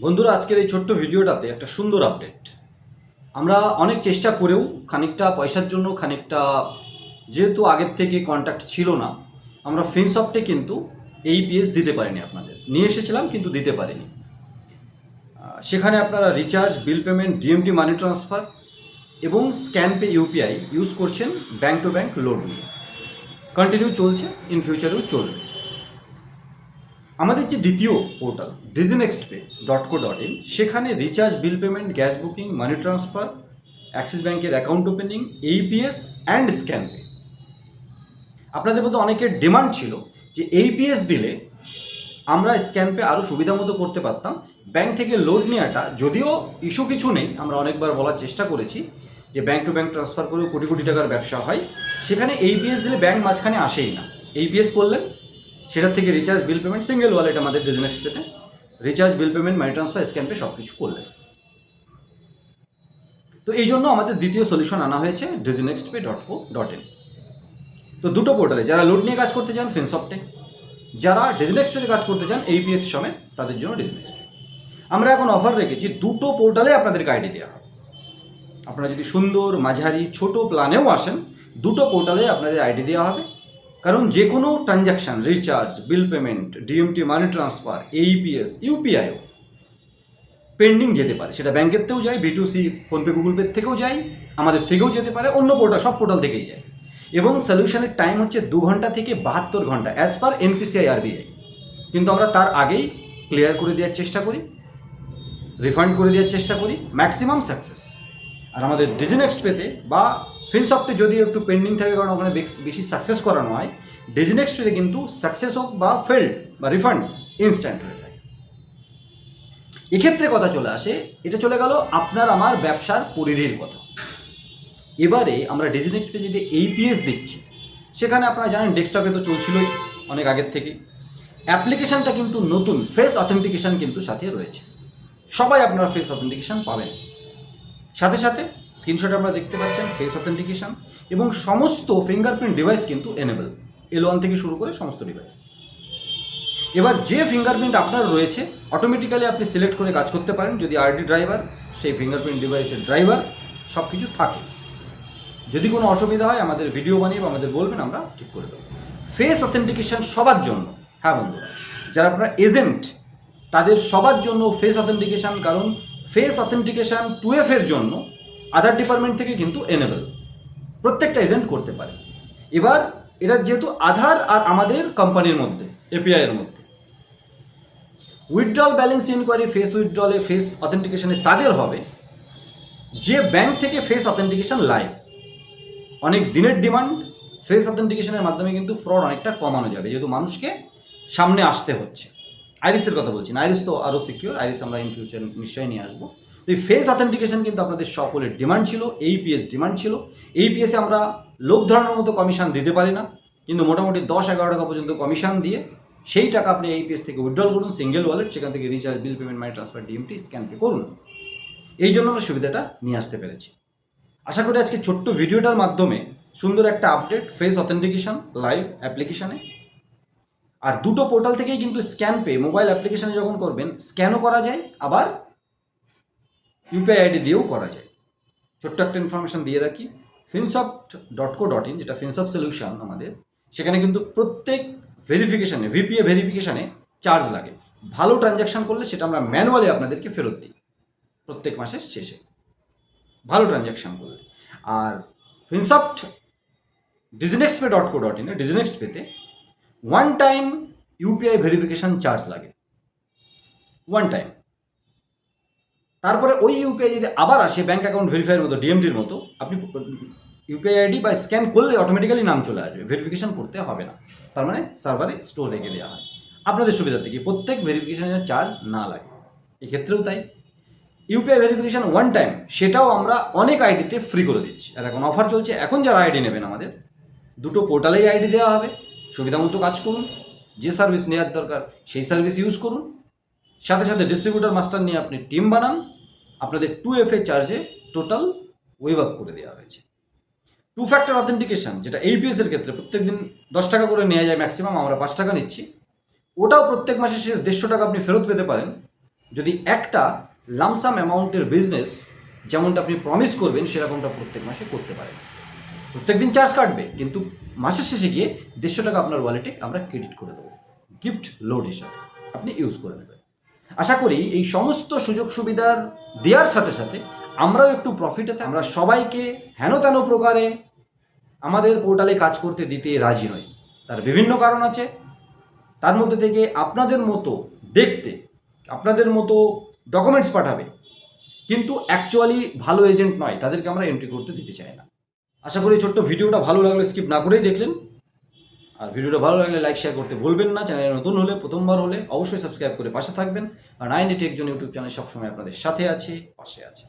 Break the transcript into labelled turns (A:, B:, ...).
A: বন্ধুরা, আজকের এই ছোট্ট ভিডিওটাতে একটা সুন্দর আপডেট আমরা অনেক চেষ্টা করেও খানিকটা পয়সার জন্য, খানিকটা যেহেতু আগের থেকে কন্ট্যাক্ট ছিল না, আমরা ফিনসফটে কিন্তু এই পিএস দিতে পারিনি আপনাদের। নিয়ে এসেছিলাম, কিন্তু দিতে পারিনি। সেখানে আপনারা recharge bill payment DMT money transfer এবং স্ক্যান পে ইউপিআই ইউজ করছেন ব্যাঙ্ক টু ব্যাঙ্ক লোড নিয়ে। কন্টিনিউ চলছে ইন ফিউচারেও চলবে। আমাদের যে দ্বিতীয় portal DigiNext pay dot co dot in সেখানে recharge bill payment gas booking money transfer Axis ব্যাংকের account opening AEPS and scan pay আপনাদের মধ্যে অনেকের ডিমান্ড ছিল যে এইপিএস দিলে আমরা স্ক্যান পে আরও সুবিধা মতো করতে পারতাম। ব্যাংক থেকে লোড নেওয়াটা, যদিও ইস্যু কিছু নেই, আমরা অনেকবার বলার চেষ্টা করেছি যে ব্যাংক টু ব্যাংক ট্রান্সফার করেও কোটি কোটি টাকার ব্যবসা হয়। সেখানে এইপিএস দিলে ব্যাংক মাঝখানে আসেই না। এইপিএস করলেন সেটার থেকে recharge bill payment single wallet আমাদের বিজনেস পেতে recharge bill payment money transfer scan pay সব কিছু করলে তো এই জন্য আমাদের দ্বিতীয় সলিউশন আনা হয়েছে DigiNext pay dot co dot in তো দুটো পোর্টালে যারা লোড নিয়ে কাজ করতে চান ফিনসফটে যারা ডিজিনেক্স পেতে কাজ করতে চান এইপিএস সমেত, তাদের জন্য ডিজিনেক্স আমরা এখন অফার রেখেছি দুটো পোর্টালে আপনাদেরকে আইডি দেওয়া হবে। আপনারা যদি সুন্দর, মাঝারি, ছোট প্ল্যানেও আসেন, দুটো পোর্টালে আপনাদের আইডি দেওয়া হবে। কারণ যে কোনো transaction recharge bill payment DMT money transfer AEPS ইউপিআইও pending যেতে পারে। সেটা ব্যাংকের থেকেও যায় বিটুসি ফোনপে গুগল পে থেকেও যায়, আমাদের থেকেও যেতে পারে, অন্য পোর্টাল সব পোর্টাল থেকেই যায়। এবং সলিউশনের টাইম হচ্ছে দু ঘণ্টা থেকে বাহাত্তর ঘণ্টা অ্যাজ পার এনপিসিআই আরবিআই কিন্তু আমরা তার আগেই ক্লিয়ার করে দেওয়ার চেষ্টা করি রিফান্ড করে দেওয়ার চেষ্টা করি ম্যাক্সিমাম সাকসেস আর আমাদের ডিজিনেক্সট পেতে বা ফিনসফটে যদিও একটু পেন্ডিং থাকে, কারণ ওখানে বেশ- সাকসেস করানো হয় ডিজিনেক্সট কিন্তু সাকসেস হোক বা ফেল্ড বা রিফান্ড ইনস্ট্যান্ট হয়ে যায়। এক্ষেত্রে কথা চলে আসে, এটা চলে গেল আপনার আমার ব্যবসার পরিধির কথা। এবারে আমরা ডিজিনেক্সট যদি এইপিএস দিচ্ছি সেখানে আপনারা জানেন ডেস্কটপে তো চলছিলই অনেক আগের থেকে। অ্যাপ্লিকেশনটা কিন্তু নতুন ফেস অথেন্টিকেশন কিন্তু সাথে রয়েছে। সবাই আপনারা ফেস অথেন্টিকেশন পাবেন। সাথে সাথে স্ক্রিনশট আমরা দেখতে পাচ্ছেন ফেস অথেন্টিকেশন এবং সমস্ত ফিঙ্গারপ্রিন্ট ডিভাইস কিন্তু এনেবল এল ওয়ান থেকে শুরু করে সমস্ত ডিভাইস এবার যে ফিঙ্গারপ্রিন্ট আপনার রয়েছে অটোমেটিক্যালি আপনি সিলেক্ট করে কাজ করতে পারেন। যদি আরডি ড্রাইভার সেই ফিঙ্গারপ্রিন্ট ডিভাইসের ড্রাইভার সব কিছু থাকে। যদি কোনো অসুবিধা হয়, আমাদের ভিডিও বানিয়ে বা আমাদের বলবেন, আমরা ঠিক করে দেবো। ফেস অথেন্টিকেশন সবার জন্য হ্যাঁ বন্ধুরা যারা আপনারা এজেন্ট তাদের সবার জন্য ফেস অথেন্টিকেশান কারণ ফেস অথেন্টিকেশন টু জন্য আধার ডিপার্টমেন্ট থেকে কিন্তু এনেবল প্রত্যেকটা এজেন্ট করতে পারে। এবার এটা যেহেতু আধার আর আমাদের কোম্পানির মধ্যে এপিআই এর মধ্যে। উইথড্রল ব্যালেন্স ইনকোয়ারি ফেস উইথড্রলে ফেস অথেন্টিকেশনে তাদের হবে। যে ব্যাংক থেকে ফেস অথেন্টিকেশন লাইভ অনেক দিনের ডিমান্ড ফেস অথেন্টিকেশনের মাধ্যমে কিন্তু ফ্রড অনেকটা কমানো যাবে। যেহেতু মানুষকে সামনে আসতে হচ্ছে। আইরিসের কথা বলছি না, আইরিস তো আরও সিকিউর আইরিস আমরা ইন ফিউচার নিশ্চয়ই নিয়ে আসব। তো এই ফেস অথেন্টিকেশন কিন্তু আপনাদের সকলের ডিমান্ড ছিল এই এইপিএস ডিমান্ড ছিল। এই এইপিএসে আমরা লোক ধরানোর মতো কমিশন দিতে পারি না, কিন্তু মোটামুটি দশ এগারো টাকা পর্যন্ত কমিশন দিয়ে সেই টাকা আপনি এই এইপিএস থেকে উইথড্রল করুন সিঙ্গেল ওয়ালেট সেখান থেকে recharge bill payment money transfer DMT scan pay করুন। এই জন্য আমরা সুবিধাটা নিয়ে আসতে পেরেছি। আশা করি আজকে ছোট্ট ভিডিওটার মাধ্যমে সুন্দর একটা আপডেট ফেস অথেন্টিকেশন লাইভ অ্যাপ্লিকেশানে আর দুটো পোর্টাল থেকেই কিন্তু স্ক্যান পে মোবাইল অ্যাপ্লিকেশানে যখন করবেন স্ক্যানও করা যায়, আবার ইউপিআই আইডি দিয়েও করা যায়। ছোট্ট একটা ইনফরমেশন দিয়ে রাখি। Finsoft dot co dot in যেটা ফিনসফট সলিউশন আমাদের, সেখানে কিন্তু প্রত্যেক ভেরিফিকেশানে ভিপিএ ভেরিফিকেশানে চার্জ লাগে। ভালো ট্রানজ্যাকশন করলে সেটা আমরা ম্যানুয়ালি আপনাদেরকে ফেরত দিই, প্রত্যেক মাসের শেষে। ভালো ট্রানজ্যাকশন করলে। আর Finsoft DigiNext pay dot co dot ইনে ডিজিনেক্সট পেতে one time UPI verification charge লাগে। ওয়ান টাইম তারপরে ওই ইউপিআই যদি আবার আসে ব্যাঙ্ক অ্যাকাউন্ট ভেরিফাইয়ের মতো ডিএমডির মতো, আপনি ইউপিআই আইডি বা স্ক্যান করলে অটোমেটিক্যালি নাম চলে আসবে। ভেরিফিকেশন করতে হবে না। তার মানে সার্ভারে স্টোর রেখে দেওয়া হয়। আপনাদের সুবিধা থেকে প্রত্যেক ভেরিফিকেশনের চার্জ না লাগে। এক্ষেত্রেও তাই। ইউপিআই ভেরিফিকেশান ওয়ান টাইম সেটাও আমরা অনেক আইডিতে ফ্রি করে দিচ্ছি। আর এখন অফার চলছে। এখন যারা আইডি নেবেন আমাদের, দুটো পোর্টালেই আইডি দেওয়া হবে। সুবিধা মতো কাজ করুন, যে সার্ভিস নেওয়ার দরকার সেই সার্ভিস ইউজ করুন। সাথে সাথে ডিস্ট্রিবিউটার মাস্টার নিয়ে আপনি টিম বানান। আপনাদের টু এফ এ চার্জে টোটাল ওয়েভ আপ করে দেওয়া হয়েছে। টু ফ্যাক্টর অথেন্টিকেশন যেটা এইপিএস এর ক্ষেত্রে প্রত্যেক দিন দশ টাকা করে নেওয়া যায় ম্যাক্সিমাম আমরা পাঁচ টাকা নিচ্ছি। ওটাও প্রত্যেক মাসে সে দেড়শো টাকা আপনি ফেরত পেতে পারেন। যদি একটা লামসাম অ্যামাউন্টের বিজনেস যেমনটা আপনি প্রমিস করবেন, সেরকমটা প্রত্যেক মাসে করতে পারেন। প্রত্যেক দিন চার্জ কাটবে, কিন্তু মাসের শেষে গিয়ে দেড়শো টাকা আপনার ওয়ালেটে আমরা ক্রেডিট করে দেবো। গিফট লোড হিসাবে। আপনি ইউজ করে নেবেন। আশা করি এই সমস্ত সুযোগ সুবিধার দেওয়ার সাথে সাথে আমরাও একটু প্রফিটে থাকি। আমরা সবাইকে হেন তেন প্রকারে আমাদের পোর্টালে কাজ করতে দিতে রাজি নই। তার বিভিন্ন কারণ আছে। তার মধ্যে থেকে আপনাদের মতো দেখতে, আপনাদের মতো ডকুমেন্টস পাঠাবে, কিন্তু অ্যাকচুয়ালি ভালো এজেন্ট নয়। তাদেরকে আমরা এন্ট্রি করতে দিতে চাই না। আশা করি ছোট্ট ভিডিওটা ভালো লাগলে স্কিপ না করেই দেখলেন। আর ভিডিওটা ভালো লাগলে লাইক শেয়ার করতে ভুলবেন না। চ্যানেলে নতুন হলে, প্রথমবার হলে অবশ্যই সাবস্ক্রাইব করে পাশে থাকবেন। আর নাইন এটি একজন ইউটিউব চ্যানেল সবসময় আপনাদের সাথে আছে, পাশে আছে।